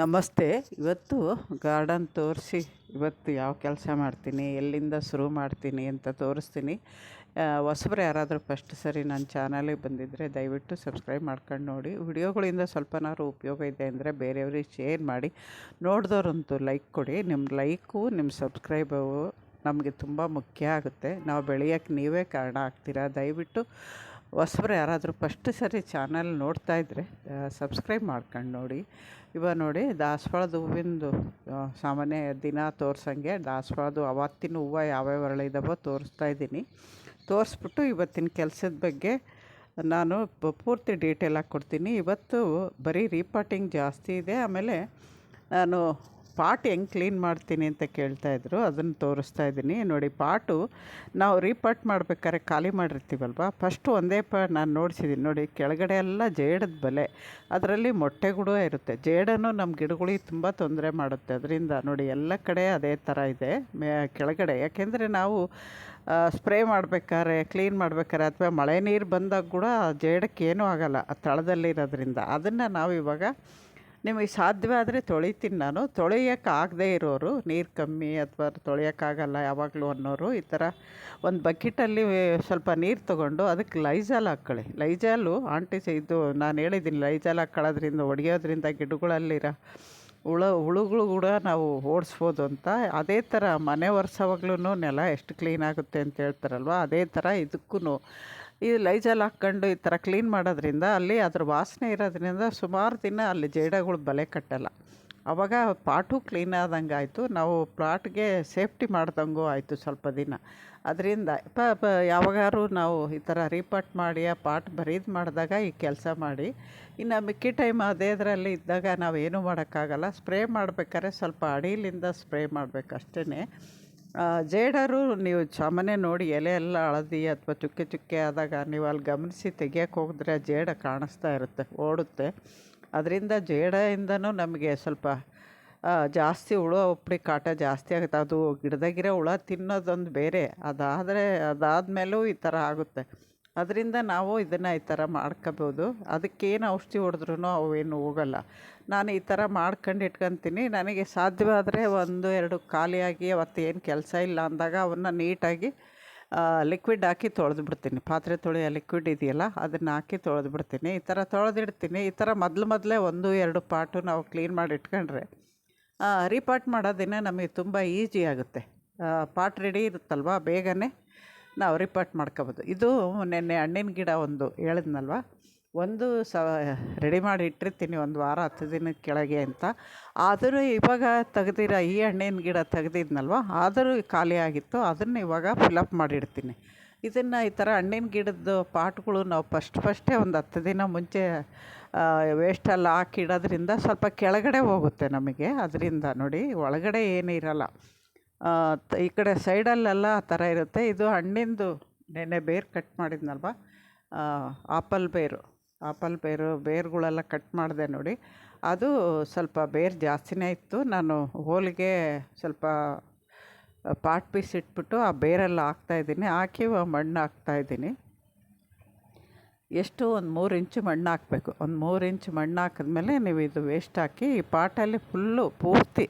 ನಮಸ್ತೆ. ಇವತ್ತು ಗಾರ್ಡನ್ ತೋರಿಸಿ ಇವತ್ತು ಯಾವ ಕೆಲಸ ಮಾಡ್ತೀನಿ, ಎಲ್ಲಿಂದ ಶುರು ಮಾಡ್ತೀನಿ ಅಂತ ತೋರಿಸ್ತೀನಿ. ಹೊಸಬ್ರು ಯಾರಾದರೂ ಫಸ್ಟ್ ಸರಿ ನನ್ನ ಚಾನಲಿಗೆ ಬಂದಿದ್ದರೆ ದಯವಿಟ್ಟು ಸಬ್ಸ್ಕ್ರೈಬ್ ಮಾಡ್ಕೊಂಡು ನೋಡಿ. ವಿಡಿಯೋಗಳಿಂದ ಸ್ವಲ್ಪನಾದ್ರು ಉಪಯೋಗ ಇದೆ ಅಂದರೆ ಬೇರೆಯವ್ರಿಗೆ ಶೇರ್ ಮಾಡಿ. ನೋಡಿದವ್ರಂತೂ ಲೈಕ್ ಕೊಡಿ. ನಿಮ್ಮ ಲೈಕು ನಿಮ್ಮ ಸಬ್ಸ್ಕ್ರೈಬು ನಮಗೆ ತುಂಬ ಮುಖ್ಯ ಆಗುತ್ತೆ. ನಾವು ಬೆಳೆಯೋಕ್ಕೆ ನೀವೇ ಕಾರಣ ಆಗ್ತೀರಾ? ದಯವಿಟ್ಟು ಹೊಸಬ್ರು ಯಾರಾದರೂ ಫಸ್ಟ್ ಸರಿ ಚಾನಲ್ ನೋಡ್ತಾ ಇದ್ದರೆ ಸಬ್ಸ್ಕ್ರೈಬ್ ಮಾಡ್ಕೊಂಡು ನೋಡಿ. ಇವಾಗ ನೋಡಿ, ದಾಸವಾಳದ ಹೂವಿಂದು ಸಾಮಾನ್ಯ ದಿನ ತೋರ್ಸಂಗೆ ದಾಸವಾಳದು ಅವತ್ತಿನ ಹೂವು ಯಾವ್ಯಾವ ಅರಳಿದಾವೋ ತೋರಿಸ್ತಾ ಇದ್ದೀನಿ. ತೋರಿಸ್ಬಿಟ್ಟು ಇವತ್ತಿನ ಕೆಲಸದ ಬಗ್ಗೆ ನಾನು ಪೂರ್ತಿ ಡೀಟೇಲಾಗಿ ಕೊಡ್ತೀನಿ. ಇವತ್ತು ಬರೀ ರೀಪಾಟಿಂಗ್ ಜಾಸ್ತಿ ಇದೆ. ಆಮೇಲೆ ನಾನು ಪಾಟ್ ಹೆಂಗೆ ಕ್ಲೀನ್ ಮಾಡ್ತೀನಿ ಅಂತ ಕೇಳ್ತಾಯಿದ್ರು ಅದನ್ನು ತೋರಿಸ್ತಾ ಇದ್ದೀನಿ. ನೋಡಿ, ಪಾಟು ನಾವು ರೀಪಾಟ್ ಮಾಡ್ಬೇಕಾದ್ರೆ ಖಾಲಿ ಮಾಡಿರ್ತೀವಲ್ವ? ಫಸ್ಟು ಒಂದೇ ಪ, ನಾನು ನೋಡಿಸಿದ್ದೀನಿ ನೋಡಿ, ಕೆಳಗಡೆ ಎಲ್ಲ ಜೇಡದ ಬಲೆ, ಅದರಲ್ಲಿ ಮೊಟ್ಟೆ ಕೂಡ ಇರುತ್ತೆ. ಜೇಡನು ನಮ್ಮ ಗಿಡಗಳಿಗೆ ತುಂಬ ತೊಂದರೆ ಮಾಡುತ್ತೆ. ಅದರಿಂದ ನೋಡಿ, ಎಲ್ಲ ಕಡೆ ಅದೇ ಥರ ಇದೆ ಕೆಳಗಡೆ. ಯಾಕೆಂದರೆ ನಾವು ಸ್ಪ್ರೇ ಮಾಡ್ಬೇಕಾದ್ರೆ, ಕ್ಲೀನ್ ಮಾಡ್ಬೇಕಾದ್ರೆ, ಅಥವಾ ಮಳೆ ನೀರು ಬಂದಾಗ ಕೂಡ ಜೇಡಕ್ಕೆ ಏನೂ ಆಗೋಲ್ಲ, ಆ ತಳದಲ್ಲಿರೋದ್ರಿಂದ. ಅದನ್ನು ನಾವು ಇವಾಗ ನಿಮಗೆ ಸಾಧ್ಯವಾದರೆ ತೊಳಿತೀನಿ ನಾನು. ತೊಳೆಯೋಕ್ಕಾಗದೇ ಇರೋರು, ನೀರು ಕಮ್ಮಿ ಅಥವಾ ತೊಳೆಯೋಕ್ಕಾಗಲ್ಲ ಯಾವಾಗಲೂ ಅನ್ನೋರು, ಈ ಥರ ಒಂದು ಬಕೆಟಲ್ಲಿ ಸ್ವಲ್ಪ ನೀರು ತೊಗೊಂಡು ಅದಕ್ಕೆ ಲೈಜಾಲ್ ಹಾಕ್ಕೊಳ್ಳಿ. ಲೈಜಾಲು ಆಂಟಿಸ ಇದು ನಾನು ಹೇಳಿದ್ದೀನಿ, ಲೈಜಾಲ್ ಹಾಕ್ಕೊಳ್ಳೋದ್ರಿಂದ, ಒಡೆಯೋದ್ರಿಂದ ಗಿಡಗಳಲ್ಲಿರೋ ಹುಳ, ಹುಳುಗಳು ಕೂಡ ನಾವು ಓಡಿಸ್ಬೋದು ಅಂತ. ಅದೇ ಥರ ಮನೆ ಒರೆಸೋವಾಗ್ಲೂ ನೆಲ ಎಷ್ಟು ಕ್ಲೀನ್ ಆಗುತ್ತೆ ಅಂತ ಹೇಳ್ತಾರಲ್ವ? ಅದೇ ಥರ ಇದಕ್ಕೂ ಈ ಲೈಜಲ್ ಹಾಕ್ಕೊಂಡು ಈ ಥರ ಕ್ಲೀನ್ ಮಾಡೋದ್ರಿಂದ ಅಲ್ಲಿ ಅದ್ರ ವಾಸನೆ ಇರೋದ್ರಿಂದ ಸುಮಾರು ದಿನ ಅಲ್ಲಿ ಜೇಡಗಳು ಬಲೆ ಕಟ್ಟಲ್ಲ. ಆವಾಗ ಪಾಟು ಕ್ಲೀನ್ ಆದಂಗೆ ಆಯಿತು. ನಾವು ಪ್ಲಾಟ್ಗೆ ಸೇಫ್ಟಿ ಮಾಡ್ದಂಗೂ ಆಯಿತು ಸ್ವಲ್ಪ ದಿನ. ಅದರಿಂದ ಪ ಯಾವಾಗಾರು ನಾವು ಈ ಥರ ರೀಪಾಟ್ ಮಾಡಿ, ಆ ಪಾಟ್ ಬರೀದು ಮಾಡಿದಾಗ ಈ ಕೆಲಸ ಮಾಡಿ. ಇನ್ನು ಮಿಕ್ಕಿ ಟೈಮ್ ಅದೇ ಇದರಲ್ಲಿ ಇದ್ದಾಗ ನಾವು ಏನೂ ಮಾಡೋಕ್ಕಾಗಲ್ಲ. ಸ್ಪ್ರೇ ಮಾಡಬೇಕಾದ್ರೆ ಸ್ವಲ್ಪ ಅಡಿಲಿಂದ ಸ್ಪ್ರೇ ಮಾಡಬೇಕು ಅಷ್ಟೇ ಜೇಡರು ನೀವು ಸಾಮಾನ್ಯ ನೋಡಿ ಎಲೆ ಎಲ್ಲ ಹಳದಿ ಅಥವಾ ಚುಕ್ಕೆ ಚುಕ್ಕೆ ಆದಾಗ ನೀವು ಅಲ್ಲಿ ಗಮನಿಸಿ ತೆಗಿಯಕ್ಕೆ ಹೋದರೆ ಜೇಡ ಕಾಣಿಸ್ತಾ ಇರುತ್ತೆ, ಓಡುತ್ತೆ. ಅದರಿಂದ ಜೇಡಯಿಂದನೂ ನಮಗೆ ಸ್ವಲ್ಪ ಜಾಸ್ತಿ ಹುಳು ಉಪ್ಪಡಿ ಕಾಟ ಜಾಸ್ತಿ ಆಗುತ್ತೆ. ಅದು ಗಿಡದಾಗಿರೋ ಹುಳ ತಿನ್ನೋದೊಂದು ಬೇರೆ. ಅದಾದರೆ ಅದಾದ ಮೇಲೂ ಈ ಥರ ಆಗುತ್ತೆ. ಅದರಿಂದ ನಾವು ಇದನ್ನು ಈ ಥರ ಮಾಡ್ಕೋಬೋದು. ಅದಕ್ಕೇನು ಔಷಧಿ ಹೊಡೆದ್ರೂ ಅವೇನು ಹೋಗಲ್ಲ. ನಾನು ಈ ಥರ ಮಾಡ್ಕೊಂಡು ಇಟ್ಕೊತೀನಿ. ನನಗೆ ಸಾಧ್ಯವಾದರೆ ಒಂದು, ಎರಡು ಖಾಲಿಯಾಗಿ ಅವತ್ತು ಏನು ಕೆಲಸ ಇಲ್ಲ ಅಂದಾಗ ಅವನ್ನ ನೀಟಾಗಿ ಲಿಕ್ವಿಡ್ ಹಾಕಿ ತೊಳೆದು ಬಿಡ್ತೀನಿ ಪಾತ್ರೆ ತೊಳೆಯೋ ಲಿಕ್ವಿಡ್ ಇದೆಯಲ್ಲ, ಅದನ್ನು ಹಾಕಿ ತೊಳೆದು ಬಿಡ್ತೀನಿ ಈ ಥರ ತೊಳೆದಿಡ್ತೀನಿ. ಈ ಥರ ಮೊದಲು ಮೊದಲೇ ಒಂದು, ಎರಡು ಪಾಟು ನಾವು ಕ್ಲೀನ್ ಮಾಡಿ ಇಟ್ಕೊಂಡ್ರೆ ರೀಪಾಟ್ ಮಾಡೋದಿನ ನಮಗೆ ತುಂಬ ಈಸಿ ಆಗುತ್ತೆ. ಪಾಟ್ ರೆಡಿ ಇರುತ್ತಲ್ವ ಬೇಗನೆ? ನಾವು ರಿಪೋರ್ಟ್ ಮಾಡ್ಕೋಬೋದು. ಇದು ನೆನ್ನೆ ಹಣ್ಣಿನ ಗಿಡ ಒಂದು ಹೇಳಿದ್ನಲ್ವ? ಒಂದು ಸ ರೆಡಿ ಮಾಡಿ ಇಟ್ಟಿರ್ತೀನಿ ಒಂದು ವಾರ ಹತ್ತು ದಿನದ ಕೆಳಗೆ ಅಂತ. ಆದರೂ ಇವಾಗ ತೆಗ್ದಿರೋ ಈ ಹಣ್ಣಿನ ಗಿಡ ತೆಗೆದಿದ್ನಲ್ವ? ಆದರೂ ಖಾಲಿ ಆಗಿತ್ತು ಅದನ್ನು ಇವಾಗ ಫಿಲಪ್ ಮಾಡಿಡ್ತೀನಿ. ಇದನ್ನು ಈ ಥರ ಹಣ್ಣಿನ ಗಿಡದ್ದು ಪಾಟ್ಗಳು ನಾವು ಫಸ್ಟ್ ಫಸ್ಟೇ ಒಂದು ಹತ್ತು ದಿನ ಮುಂಚೆ ವೇಸ್ಟಲ್ಲಿ ಹಾಕಿಡೋದ್ರಿಂದ ಸ್ವಲ್ಪ ಕೆಳಗಡೆ ಹೋಗುತ್ತೆ ನಮಗೆ. ಅದರಿಂದ ನೋಡಿ ಒಳಗಡೆ ಏನೂ ಇರಲ್ಲ ಆ, ತ- ಈ ಕಡೆ ಸೈಡಲ್ಲೆಲ್ಲ ಆ ಥರ ಇರುತ್ತೆ. ಇದು ಹಣ್ಣಿಂದು ನೆನ್ನೆ ಬೇರು ಕಟ್ ಮಾಡಿದ್ನಲ್ವ? ಆಪಲ್ ಬೇರು. ಆಪಲ್ ಬೇರು, ಬೇರುಗಳೆಲ್ಲ ಕಟ್ ಮಾಡಿದೆ ನೋಡಿ. ಅದು ಸ್ವಲ್ಪ ಬೇರು ಜಾಸ್ತಿನೇ ಇತ್ತು. ನಾನು ಹೋಲಿಗೆ ಸ್ವಲ್ಪ ಪಾಟ್ ಪೀಸ್ ಇಟ್ಬಿಟ್ಟು ಆ ಬೇರೆಲ್ಲ ಹಾಕ್ತಾಯಿದ್ದೀನಿ ಹಾಕಿ ಮಣ್ಣು ಹಾಕ್ತಾಯಿದ್ದೀನಿ ಎಷ್ಟು? ಒಂದು ಮೂರು ಇಂಚು ಮಣ್ಣು ಹಾಕಬೇಕು. ಒಂದು ಮೂರು ಇಂಚು ಮಣ್ಣು ಹಾಕಿದ್ಮೇಲೆ ನೀವು ಇದು ವೇಸ್ಟ್ ಹಾಕಿ ಈ ಪಾಟಲ್ಲಿ ಫುಲ್ಲು ಪೂರ್ತಿ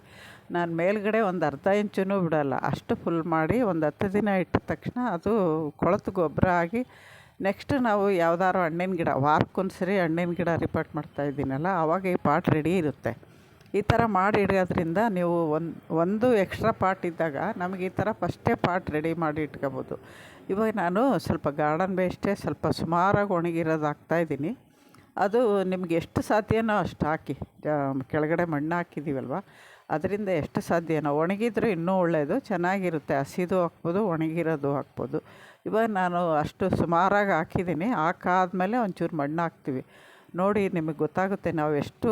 ನಾನು ಮೇಲ್ಗಡೆ ಒಂದು ಅರ್ಧ ಇಂಚೂ ಬಿಡಲ್ಲ. ಅಷ್ಟು ಫುಲ್ ಮಾಡಿ ಒಂದು ಹತ್ತು ದಿನ ಇಟ್ಟ ತಕ್ಷಣ ಅದು ಕೊಳತು ಗೊಬ್ಬರ ಆಗಿ ನೆಕ್ಸ್ಟ್ ನಾವು ಯಾವ್ದಾದ್ರು ಹಣ್ಣಿನ ಗಿಡ ವಾರಕ್ಕೊಂದ್ಸರಿ ಹಣ್ಣಿನ ಗಿಡ ರಿಪೋರ್ಟ್ ಮಾಡ್ತಾ ಇದ್ದೀನಲ್ಲ ಆವಾಗ ಈ ಪಾಟ್ ರೆಡಿ ಇರುತ್ತೆ. ಈ ಥರ ಮಾಡಿ ಇಡೋದ್ರಿಂದ ನೀವು ಒಂದು ಒಂದು ಎಕ್ಸ್ಟ್ರಾ ಪಾಟ್ ಇದ್ದಾಗ ನಮಗೆ ಈ ಥರ ಫಸ್ಟೇ ಪಾಟ್ ರೆಡಿ ಮಾಡಿ ಇಟ್ಕೋಬೋದು. ಇವಾಗ ನಾನು ಸ್ವಲ್ಪ ಗಾರ್ಡನ್ ಬೇಸ್ಟೇ ಸ್ವಲ್ಪ ಸುಮಾರಾಗಿ ಒಣಗಿರೋದು ಹಾಕ್ತಾಯಿದ್ದೀನಿ ಅದು ನಿಮ್ಗೆ ಎಷ್ಟು ಸಾಧ್ಯನೋ ಅಷ್ಟು ಹಾಕಿ ಕೆಳಗಡೆ ಮಣ್ಣು ಹಾಕಿದ್ದೀವಲ್ವ ಅದರಿಂದ ಎಷ್ಟು ಸಾಧ್ಯನೋ ಒಣಗಿದ್ರೆ ಇನ್ನೂ ಒಳ್ಳೆಯದು ಚೆನ್ನಾಗಿರುತ್ತೆ. ಹಸಿದು ಹಾಕ್ಬೋದು, ಒಣಗಿರೋದು ಹಾಕ್ಬೋದು. ಇವಾಗ ನಾನು ಅಷ್ಟು ಸುಮಾರಾಗಿ ಹಾಕಿದ್ದೀನಿ. ಹಾಕಾದ್ಮೇಲೆ ಒಂಚೂರು ಮಣ್ಣು ಹಾಕ್ತೀವಿ. ನೋಡಿ, ನಿಮಗೆ ಗೊತ್ತಾಗುತ್ತೆ ನಾವು ಎಷ್ಟು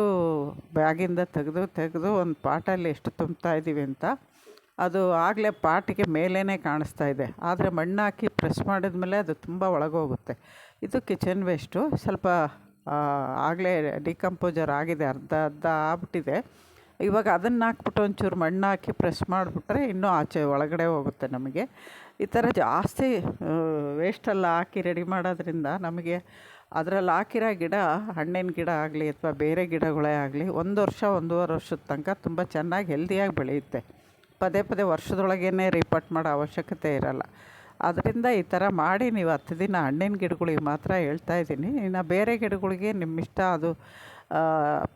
ಬ್ಯಾಗಿಂದ ತೆಗೆದು ತೆಗೆದು ಒಂದು ಪಾಟಲ್ಲಿ ಎಷ್ಟು ತುಂಬ್ತಾ ಇದ್ದೀವಿ ಅಂತ. ಅದು ಆಗಲೇ ಪಾಟಿಗೆ ಮೇಲೇ ಕಾಣಿಸ್ತಾ ಇದೆ. ಆದರೆ ಮಣ್ಣು ಹಾಕಿ ಪ್ರೆಸ್ ಮಾಡಿದ್ಮೇಲೆ ಅದು ತುಂಬ ಒಳಗೋಗುತ್ತೆ. ಇದು ಕಿಚನ್ ವೇಸ್ಟು. ಸ್ವಲ್ಪ ಆಗಲೇ ಡಿಕಂಪೋಸರ್ ಆಗಿದೆ. ಅರ್ಧ ಅರ್ಧ ಆಗ್ಬಿಟ್ಟಿದೆ. ಇವಾಗ ಅದನ್ನು ಹಾಕ್ಬಿಟ್ಟು ಒಂಚೂರು ಮಣ್ಣು ಹಾಕಿ ಪ್ರೆಸ್ ಮಾಡಿಬಿಟ್ರೆ ಇನ್ನೂ ಆಚೆ ಒಳಗಡೆ ಹೋಗುತ್ತೆ ನಮಗೆ. ಈ ಥರ ಜಾಸ್ತಿ ವೇಸ್ಟೆಲ್ಲ ಹಾಕಿ ರೆಡಿ ಮಾಡೋದ್ರಿಂದ ನಮಗೆ ಅದರಲ್ಲಿ ಹಾಕಿರೋ ಗಿಡ, ಹಣ್ಣಿನ ಗಿಡ ಆಗಲಿ ಅಥವಾ ಬೇರೆ ಗಿಡಗಳೇ ಆಗಲಿ ಒಂದು ವರ್ಷ, ಒಂದೂವರೆ ವರ್ಷದ ತನಕ ತುಂಬ ಚೆನ್ನಾಗಿ ಹೆಲ್ದಿಯಾಗಿ ಬೆಳೆಯುತ್ತೆ. ಪದೇ ಪದೇ ವರ್ಷದೊಳಗೇ ರಿಪೋರ್ಟ್ ಮಾಡೋ ಅವಶ್ಯಕತೆ ಇರಲ್ಲ. ಅದರಿಂದ ಈ ಥರ ಮಾಡಿ ನೀವು ಹತ್ತು ದಿನ ಹಣ್ಣಿನ ಗಿಡಗಳಿಗೆ ಮಾತ್ರ ಹೇಳ್ತಾ ಇದ್ದೀನಿ. ಇನ್ನು ಬೇರೆ ಗಿಡಗಳಿಗೆ ನಿಮ್ಮ ಇಷ್ಟ ಅದು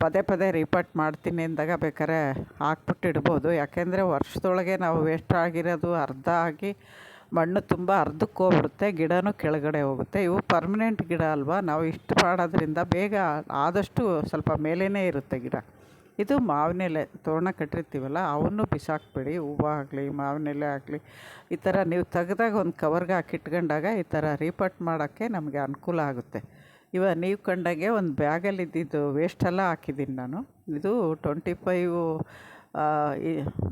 ಪದೇ ಪದೇ ರಿಪೋರ್ಟ್ ಮಾಡ್ತೀನಿ ಅಂದಾಗ ಬೇಕಾದ್ರೆ ಹಾಕ್ಬಿಟ್ಟು ಇಡ್ಬೋದು. ಯಾಕೆಂದರೆ ವರ್ಷದೊಳಗೆ ನಾವು ವೇಸ್ಟ್ ಆಗಿರೋದು ಅರ್ಧ ಆಗಿ ಮಣ್ಣು ತುಂಬ ಅರ್ಧಕ್ಕೆ ಹೋಗ್ಬಿಡುತ್ತೆ, ಗಿಡನೂ ಕೆಳಗಡೆ ಹೋಗುತ್ತೆ. ಇವು ಪರ್ಮನೆಂಟ್ ಗಿಡ ಅಲ್ವಾ? ನಾವು ಇಷ್ಟು ಮಾಡೋದ್ರಿಂದ ಬೇಗ ಆದಷ್ಟು ಸ್ವಲ್ಪ ಮೇಲೇ ಇರುತ್ತೆ ಗಿಡ. ಇದು ಮಾವಿನ ಎಲೆ ತೋರಣ ಕಟ್ಟಿರ್ತೀವಲ್ಲ, ಅವನ್ನು ಬಿಸಾಕಬೇಡಿ, ಹೂವು ಆಗಲಿ ಮಾವಿನ ಎಲೆ ಆಗಲಿ, ಈ ಥರ ನೀವು ತೆಗ್ದಾಗ ಒಂದು ಕವರ್ಗೆ ಹಾಕಿ ಇಟ್ಕೊಂಡಾಗ ಈ ಥರ ರೀಪಟ್ ಮಾಡೋಕ್ಕೆ ನಮಗೆ ಅನುಕೂಲ ಆಗುತ್ತೆ. ಇವಾಗ ನೀವು ಕಂಡಂಗೆ ಒಂದು ಬ್ಯಾಗಲ್ಲಿ ಇದ್ದಿದ್ದು ವೇಸ್ಟೆಲ್ಲ ಹಾಕಿದ್ದೀನಿ ನಾನು. ಇದು ಟ್ವೆಂಟಿ ಫೈವು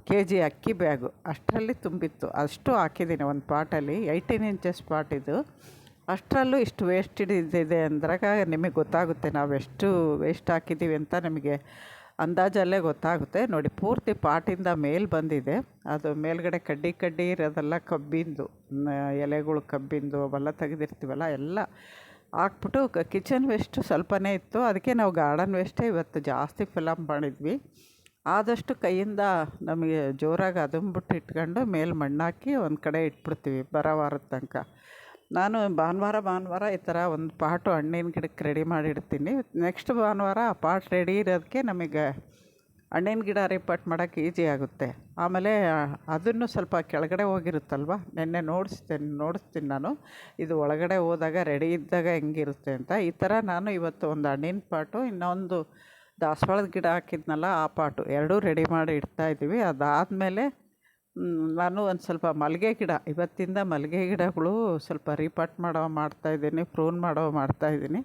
ಕೆ ಜಿ ಅಕ್ಕಿ ಬ್ಯಾಗು. ಅಷ್ಟರಲ್ಲಿ ತುಂಬಿತ್ತು. ಅಷ್ಟು ಹಾಕಿದ್ದೀನಿ ಒಂದು ಪಾಟಲ್ಲಿ ಏಯ್ಟೀನ್ ಇಂಚಸ್ ಪಾಟ್ ಇದು. ಅಷ್ಟರಲ್ಲೂ ಇಷ್ಟು ವೇಸ್ಟ್ ಇದೆ ಅಂದ್ರಾಗ ನಿಮಗೆ ಗೊತ್ತಾಗುತ್ತೆ ನಾವು ಎಷ್ಟು ವೇಸ್ಟ್ ಹಾಕಿದ್ದೀವಿ ಅಂತ ನಿಮಗೆ ಅಂದಾಜಲ್ಲೇ ಗೊತ್ತಾಗುತ್ತೆ. ನೋಡಿ, ಪೂರ್ತಿ ಪಾಟಿಂದ ಮೇಲೆ ಬಂದಿದೆ. ಅದು ಮೇಲ್ಗಡೆ ಕಡ್ಡಿ ಕಡ್ಡಿ ಇರೋದೆಲ್ಲ ಕಬ್ಬಿಂದು ಎಲೆಗಳು ಕಬ್ಬಿಂದು, ಅವೆಲ್ಲ ತೆಗೆದಿರ್ತೀವಲ್ಲ, ಎಲ್ಲ ಹಾಕ್ಬಿಟ್ಟು ಕಿಚನ್ ವೇಸ್ಟು ಸ್ವಲ್ಪನೇ ಇತ್ತು. ಅದಕ್ಕೆ ನಾವು ಗಾರ್ಡನ್ ವೇಸ್ಟೇ ಇವತ್ತು ಜಾಸ್ತಿ ಫಿಲಮ್ ಮಾಡಿದ್ವಿ. ಆದಷ್ಟು ಕೈಯಿಂದ ನಮಗೆ ಜೋರಾಗಿ ಅದನ್ಬಿಟ್ಟು ಇಟ್ಕೊಂಡು ಮೇಲೆ ಮಣ್ಣಾಕಿ ಒಂದು ಕಡೆ ಇಟ್ಬಿಡ್ತೀವಿ, ಬರವಾರದ ತನಕ. ನಾನು ಭಾನುವಾರ ಭಾನುವಾರ ಈ ಥರ ಒಂದು ಪಾಟು ಹಣ್ಣಿನ ಗಿಡಕ್ಕೆ ರೆಡಿ ಮಾಡಿ ಇಡ್ತೀನಿ ನೆಕ್ಸ್ಟ್ ಭಾನುವಾರ ಆ ಪಾಟ್ ರೆಡಿ ಇರೋದಕ್ಕೆ ನಮಗೆ ಹಣ್ಣಿನ ಗಿಡ ರಿಪೋರ್ಟ್ ಮಾಡೋಕ್ಕೆ ಈಸಿ ಆಗುತ್ತೆ. ಆಮೇಲೆ ಅದನ್ನು ಸ್ವಲ್ಪ ಕೆಳಗಡೆ ಹೋಗಿರುತ್ತಲ್ವ? ನಿನ್ನೆ ನೋಡಿಸ್ತೇನೆ ನೋಡಿಸ್ತೀನಿ ನಾನು. ಇದು ಒಳಗಡೆ ಹೋದಾಗ ರೆಡಿ ಇದ್ದಾಗ ಹೆಂಗಿರುತ್ತೆ ಅಂತ. ಈ ಥರ ನಾನು ಇವತ್ತು ಒಂದು ಹಣ್ಣಿನ ಪಾಟು, ಇನ್ನೊಂದು ದಾಸವಾಳದ ಗಿಡ ಹಾಕಿದ್ನಲ್ಲ ಆ ಪಾಟು, ಎರಡೂ ರೆಡಿ ಮಾಡಿ ಇಡ್ತಾ ಇದ್ದೀವಿ. ಅದಾದಮೇಲೆ ನಾನು ಒಂದು ಸ್ವಲ್ಪ ಮಲ್ಲಿಗೆ ಗಿಡ, ಇವತ್ತಿಂದ ಮಲ್ಲಿಗೆ ಗಿಡಗಳು ಸ್ವಲ್ಪ ರೀಪಾಟ್ ಮಾಡೋ ಮಾಡ್ತಾಯಿದ್ದೀನಿ ಪ್ರೂನ್ ಮಾಡೋ ಮಾಡ್ತಾಯಿದ್ದೀನಿ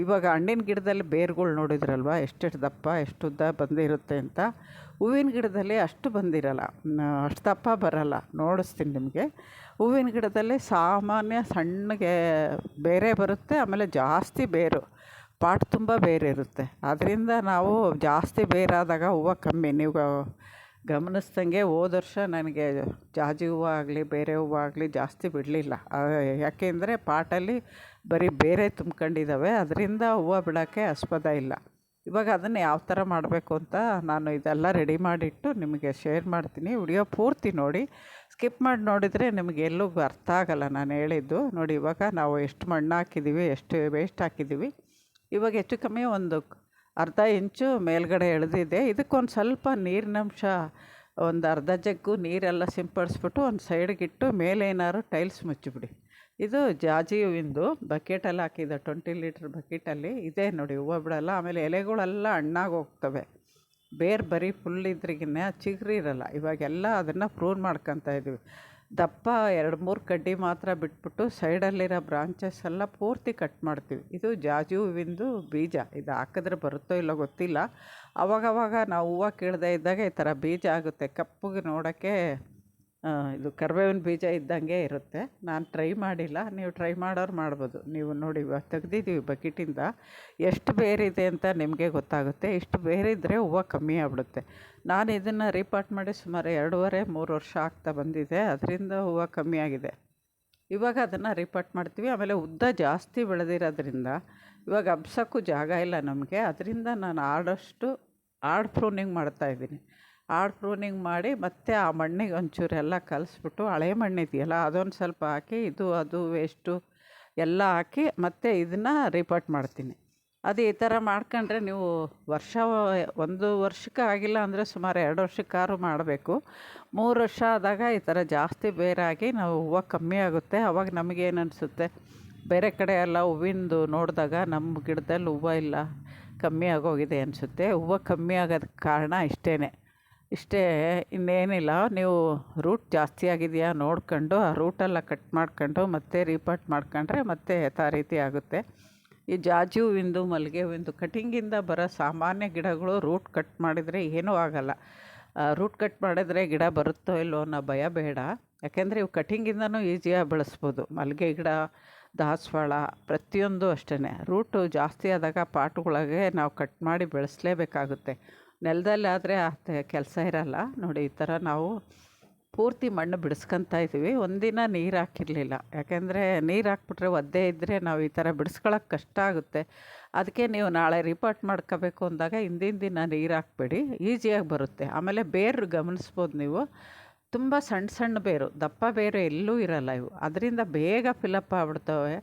ಇವಾಗ ಹಣ್ಣಿನ ಗಿಡದಲ್ಲಿ ಬೇರುಗಳು ನೋಡಿದ್ರಲ್ವ, ಎಷ್ಟೆಷ್ಟು ದಪ್ಪ ಎಷ್ಟು ಉದ್ದ ಬಂದಿರುತ್ತೆ ಅಂತ. ಹೂವಿನ ಗಿಡದಲ್ಲಿ ಅಷ್ಟು ಬಂದಿರಲ್ಲ ಅಷ್ಟು ದಪ್ಪ ಬರಲ್ಲ, ನೋಡಿಸ್ತೀನಿ ನಿಮಗೆ. ಹೂವಿನ ಗಿಡದಲ್ಲಿ ಸಾಮಾನ್ಯ ಸಣ್ಣಗೆ ಬೇರೆ ಬರುತ್ತೆ, ಆಮೇಲೆ ಜಾಸ್ತಿ ಬೇರು, ಪಾಟ್ ತುಂಬ ಬೇರೆ ಇರುತ್ತೆ ಅದರಿಂದ ನಾವು ಜಾಸ್ತಿ ಬೇರಾದಾಗ ಹೂವು ಕಮ್ಮಿ, ನೀವು ಗಮನಿಸ್ದಂಗೆ ಹೋದ ವರ್ಷ ನನಗೆ ಜಾಜಿ ಹೂವು ಆಗಲಿ, ಬೇರೆ ಹೂವು ಆಗಲಿ ಜಾಸ್ತಿ ಬಿಡಲಿಲ್ಲ. ಯಾಕೆಂದರೆ ಪಾಟಲ್ಲಿ ಬರೀ ಬೇರೆ ತುಂಬ್ಕೊಂಡಿದ್ದಾವೆ. ಅದರಿಂದ ಹೂವು ಬಿಡೋಕ್ಕೆ ಆಸ್ಪದ ಇಲ್ಲ. ಇವಾಗ ಅದನ್ನು ಯಾವ ಥರ ಮಾಡಬೇಕು ಅಂತ ನಾನು ಇದೆಲ್ಲ ರೆಡಿ ಮಾಡಿಟ್ಟು ನಿಮಗೆ ಶೇರ್ ಮಾಡ್ತೀನಿ. ವಿಡಿಯೋ ಪೂರ್ತಿ ನೋಡಿ. ಸ್ಕಿಪ್ ಮಾಡಿ ನೋಡಿದರೆ ನಿಮಗೆ ಎಲ್ಲೂ ಅರ್ಥ ಆಗಲ್ಲ ನಾನು ಹೇಳಿದ್ದು. ನೋಡಿ, ಇವಾಗ ನಾವು ಎಷ್ಟು ಮಣ್ಣು ಹಾಕಿದ್ದೀವಿ, ಎಷ್ಟು ವೇಸ್ಟ್ ಹಾಕಿದ್ದೀವಿ. ಇವಾಗ ಹೆಚ್ಚು ಕಮ್ಮಿ ಒಂದು ಅರ್ಧ ಇಂಚು ಮೇಲ್ಗಡೆ ಎಳೆದಿದೆ. ಇದಕ್ಕೊಂದು ಸ್ವಲ್ಪ ನೀರಿನಂಶ, ಒಂದು ಅರ್ಧ ಜಗ್ಗು ನೀರೆಲ್ಲ ಸಿಂಪಡಿಸ್ಬಿಟ್ಟು ಒಂದು ಸೈಡ್ಗಿಟ್ಟು ಮೇಲೆ ಏನಾದ್ರು ಟೈಲ್ಸ್ ಮುಚ್ಚಿಬಿಡಿ. ಇದು ಜಾಜಿ ಹೂವಿಂದು ಬಕೆಟಲ್ಲಿ ಹಾಕಿದ್ದೆ ಟ್ವೆಂಟಿ ಲೀಟ್ರ್ ಬಕೆಟಲ್ಲಿ ಇದೆ ನೋಡಿ, ಹೂವು ಬಿಡೋಲ್ಲ. ಆಮೇಲೆ ಎಲೆಗಳೆಲ್ಲ ಹಣ್ಣಾಗಿ ಹೋಗ್ತವೆ. ಬೇರೆ ಬರೀ ಫುಲ್ ಇದ್ರಿಗಿನ್ನ, ಚಿಗ್ರಿ ಇರಲ್ಲ. ಇವಾಗೆಲ್ಲ ಅದನ್ನು ಪ್ರೂನ್ ಮಾಡ್ಕೊತಾ ಇದ್ದೀವಿ ದಪ್ಪ ಎರಡು ಮೂರು ಕಡ್ಡಿ ಮಾತ್ರ ಬಿಟ್ಬಿಟ್ಟು ಸೈಡಲ್ಲಿರೋ ಬ್ರಾಂಚಸ್ ಎಲ್ಲ ಪೂರ್ತಿ ಕಟ್ ಮಾಡ್ತೀವಿ. ಇದು ಜಾಜಿ ಹೂವಿಂದು ಬೀಜ. ಇದು ಹಾಕಿದ್ರೆ ಬರುತ್ತೋ ಇಲ್ಲೋ ಗೊತ್ತಿಲ್ಲ. ಅವಾಗವಾಗ ನಾವು ಹೂವು ಕೀಳದೇ ಇದ್ದಾಗ ಈ ಥರ ಬೀಜ ಆಗುತ್ತೆ. ಕಪ್ಪಗೆ ನೋಡೋಕ್ಕೆ ಇದು ಕರಿಬೇವಿನ ಬೀಜ ಇದ್ದಂಗೆ ಇರುತ್ತೆ. ನಾನು ಟ್ರೈ ಮಾಡಿಲ್ಲ. ನೀವು ಟ್ರೈ ಮಾಡೋರು ಮಾಡ್ಬೋದು. ನೀವು ನೋಡಿ ಇವಾಗ ತೆಗ್ದಿದ್ದೀವಿ ಬಕೆಟಿಂದ. ಎಷ್ಟು ಬೇರಿದೆ ಅಂತ ನಿಮಗೆ ಗೊತ್ತಾಗುತ್ತೆ. ಇಷ್ಟು ಬೇರಿದ್ದರೆ ಹೂವು ಕಮ್ಮಿ ಆಗ್ಬಿಡುತ್ತೆ. ನಾನು ಇದನ್ನು ರೀಪಾಟ್ ಮಾಡಿ ಸುಮಾರು ಎರಡೂವರೆ, ಮೂರು ವರ್ಷ ಆಗ್ತಾ ಬಂದಿದೆ. ಅದರಿಂದ ಹೂವು ಕಮ್ಮಿ ಆಗಿದೆ. ಇವಾಗ ಅದನ್ನು ರೀಪಾಟ್ ಮಾಡ್ತೀವಿ. ಆಮೇಲೆ ಉದ್ದ ಜಾಸ್ತಿ ಬೆಳೆದಿರೋದ್ರಿಂದ, ಇವಾಗ ಹಬ್ಸೋಕ್ಕೂ ಜಾಗ ಇಲ್ಲ ನಮಗೆ. ಅದರಿಂದ ನಾನು ಆಡೋಷ್ಟು ಆಡ್ ಪ್ರೂನಿಂಗ್ ಮಾಡ್ತಾಯಿದ್ದೀನಿ ಆಡ್ ಪ್ರೂನಿಂಗ್ ಮಾಡಿ ಮತ್ತೆ ಆ ಮಣ್ಣಿಗೆ ಒಂಚೂರು ಎಲ್ಲ ಕಲಿಸ್ಬಿಟ್ಟು ಹಳೆ ಮಣ್ಣಿದೆಯಲ್ಲ ಅದೊಂದು ಸ್ವಲ್ಪ ಹಾಕಿ ಇದು, ಅದು, ವೇಸ್ಟು ಎಲ್ಲ ಹಾಕಿ ಮತ್ತೆ ಇದನ್ನು ರಿಪೋರ್ಟ್ ಮಾಡ್ತೀನಿ. ಅದು ಈ ಥರ ಮಾಡ್ಕೊಂಡ್ರೆ ನೀವು ವರ್ಷ ಒಂದು ವರ್ಷಕ್ಕೆ ಆಗಿಲ್ಲ ಅಂದರೆ ಸುಮಾರು ಎರಡು ವರ್ಷಕ್ಕಾದ್ರು ಮಾಡಬೇಕು. ಮೂರು ವರ್ಷ ಆದಾಗ ಈ ಥರ ಜಾಸ್ತಿ ಬೇರಾಗಿ ನಾವು ಹೂವು ಕಮ್ಮಿ ಆಗುತ್ತೆ. ಅವಾಗ ನಮಗೇನು ಅನಿಸುತ್ತೆ? ಬೇರೆ ಕಡೆ ಎಲ್ಲ ಹೂವಿಂದು ನೋಡಿದಾಗ ನಮ್ಮ ಗಿಡದಲ್ಲಿ ಹೂವು ಇಲ್ಲ, ಕಮ್ಮಿ ಆಗೋಗಿದೆ ಅನಿಸುತ್ತೆ. ಹೂವು ಕಮ್ಮಿ ಆಗೋದಕ್ಕೆ ಕಾರಣ ಇಷ್ಟೇ ಇಷ್ಟೇ ಇನ್ನೇನಿಲ್ಲ. ನೀವು ರೂಟ್ ಜಾಸ್ತಿ ಆಗಿದೆಯಾ ನೋಡ್ಕೊಂಡು, ಆ ರೂಟೆಲ್ಲ ಕಟ್ ಮಾಡ್ಕೊಂಡು, ಮತ್ತೆ ರೀಪಾಟ್ ಮಾಡ್ಕೊಂಡ್ರೆ ಮತ್ತೆ ಯಥಾ ರೀತಿ ಆಗುತ್ತೆ. ಈ ಜಾಜಿ ಹೂವಿಂದು ಮಲ್ಲಿಗೆ ಹೂವಿಂದು ಕಟಿಂಗಿಂದ ಬರೋ ಸಾಮಾನ್ಯ ಗಿಡಗಳು ರೂಟ್ ಕಟ್ ಮಾಡಿದರೆ ಏನೂ ಆಗೋಲ್ಲ. ರೂಟ್ ಕಟ್ ಮಾಡಿದ್ರೆ ಗಿಡ ಬರುತ್ತೋ ಇಲ್ಲೋ ಅನ್ನೋ ಭಯ ಬೇಡ. ಯಾಕೆಂದರೆ ಇವು ಕಟಿಂಗಿಂದನೂ ಈಸಿಯಾಗಿ ಬೆಳೆಸ್ಬೋದು. ಮಲ್ಲಿಗೆ ಗಿಡ, ದಾಸವಾಳ, ಪ್ರತಿಯೊಂದು ಅಷ್ಟೇ ರೂಟು ಜಾಸ್ತಿ ಆದಾಗ ಪಾಟ್ಗಳಿಗೆ ನಾವು ಕಟ್ ಮಾಡಿ ಬೆಳೆಸಲೇಬೇಕಾಗುತ್ತೆ. ನೆಲದಲ್ಲಾದರೆ ಆ ಕೆಲಸ ಇರಲ್ಲ. ನೋಡಿ, ಈ ಥರ ನಾವು ಪೂರ್ತಿ ಮಣ್ಣು ಬಿಡಿಸ್ಕೊತಾ ಇದ್ದೀವಿ. ಒಂದಿನ ನೀರು ಹಾಕಿರಲಿಲ್ಲ. ಯಾಕೆಂದರೆ ನೀರು ಹಾಕ್ಬಿಟ್ರೆ ಒದ್ದೆ ಇದ್ದರೆ ನಾವು ಈ ಥರ ಬಿಡಿಸ್ಕೊಳಕ್ಕೆ ಕಷ್ಟ ಆಗುತ್ತೆ. ಅದಕ್ಕೆ ನೀವು ನಾಳೆ ರಿಪೋರ್ಟ್ ಮಾಡ್ಕೋಬೇಕು ಅಂದಾಗ ಹಿಂದಿನ ದಿನ ನೀರು ಹಾಕ್ಬೇಡಿ. ಈಸಿಯಾಗಿ ಬರುತ್ತೆ. ಆಮೇಲೆ ಬೇರು ಗಮನಿಸ್ಬೋದು ನೀವು. ತುಂಬ ಸಣ್ಣ ಸಣ್ಣ ಬೇರು. ದಪ್ಪ ಬೇರು ಎಲ್ಲೂ ಇರಲ್ಲ ಇವು. ಅದರಿಂದ ಬೇಗ ಫಿಲಪ್ ಆಗ್ಬಿಡ್ತವೆ.